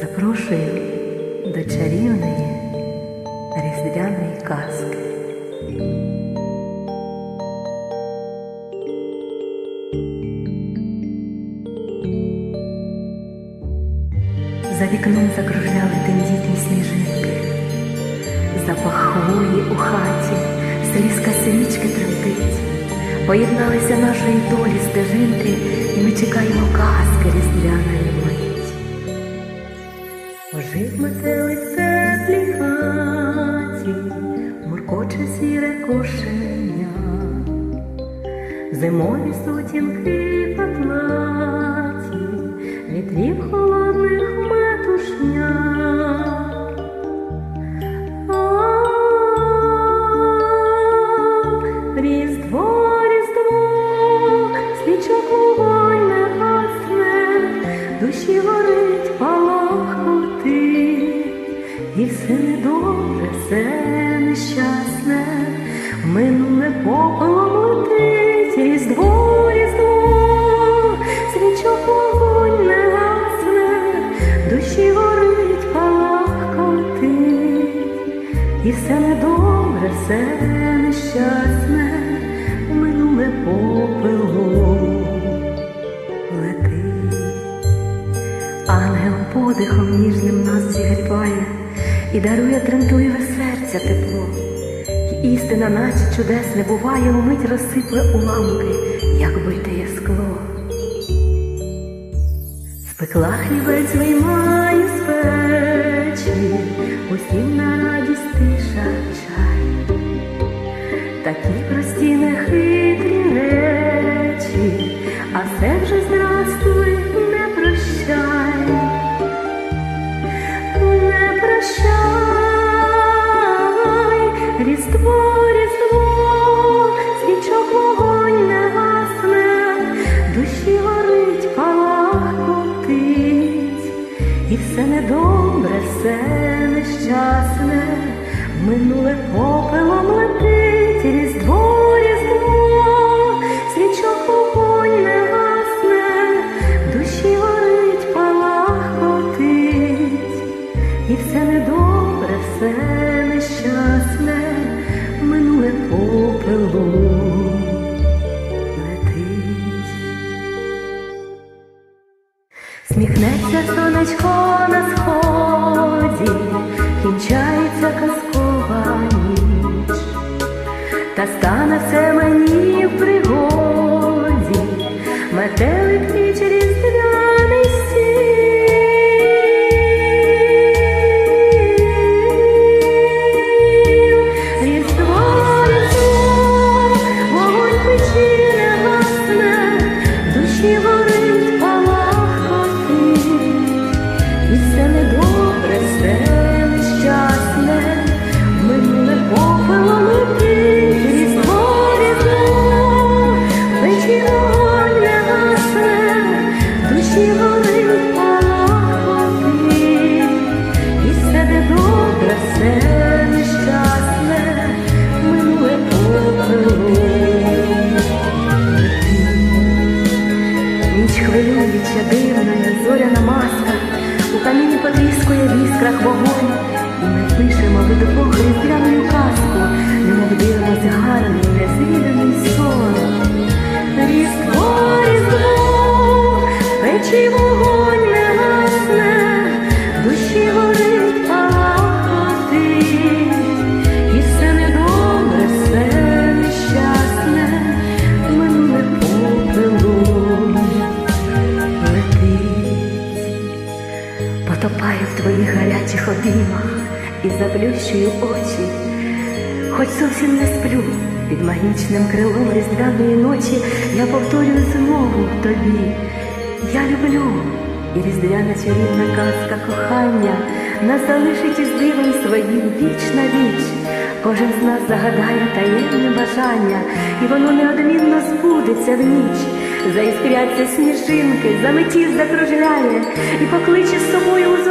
Запрошую до чарівної різдвяної казки. За вікном закружляли тендітні сніжинки, запах хвої у хаті, слізка свічки тремтить. Поєдналися нашої долі стежинки, і ми чекаємо казки різдвяної. Метелик в хаті, муркоче сіре кошеня, зимові сутінки патлаті, вітрів холодних минуле попелом летить, різдво, різдво, свічок вогонь не гасне, душі горить палахкотить, і все недобре, все нещасне, минуле попелом летить. Ангел подихом ніжним нас зігріває і дарує тремтливе серця тепло. Істина, наче чудесне, буває, умить розсипле уламки, як битиє скло. Спекла хлібець виймаю з печі, усім на радість тиша чай. Такі прості нехитрі речі, а все вже здрастуй, все недобре, все нещасне, минуле попелом летить, різдво, різдво, свічок вогонь не гасне, душі горить, палахкотить, і все недобре, все Сміхнеться сонечко на сході, кінчається казкова ніч, та стане все мені в пригоді, метелик хвилююча, дивна, зоряна маска, у каміні потріскує в іскрах вогонь, і ми пишемо вдвох різдвяну казку, немов дивимося гарний, незвіданий сон. Різдво, різдво, печі вогонь твоїх обіймах і заплющую очі, хоч зовсім не сплю під магічним крилом різдвяної ночі, я повторюю знову тобі. Я люблю, і різдвяна чарівна казка кохання нас залишить із дивом своїм віч на віч. Кожен з нас загадає таємне бажання, і воно неодмінно збудеться в ніч. Заіскряться сніжинки, заметів закружляє і покличе з собою у